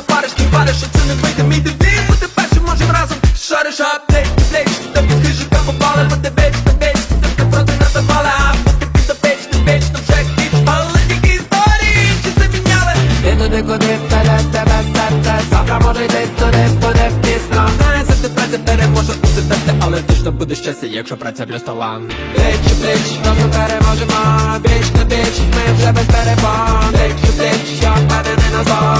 Мені не напариш, ти вариш, що це не вийде мій дебіт Бути першим можем разом. Шариш аптек, плеч Тобі хижика попали, бо ти беч, ти беч Ти проти не давали, а бути під до ти беч, то вже кіч Але тільки історії, чи це міняли? Ти туди, куди вперед тебе серце. Завтра може йти туди, куди пізно. Знає, завжди праця переможе у тебе, але точно буде щастя, якщо праця плюс талант Плеч, плеч, Разом переможемо. Біч на біч, ми вже без перепон. Плеч, плеч, я впевнений назад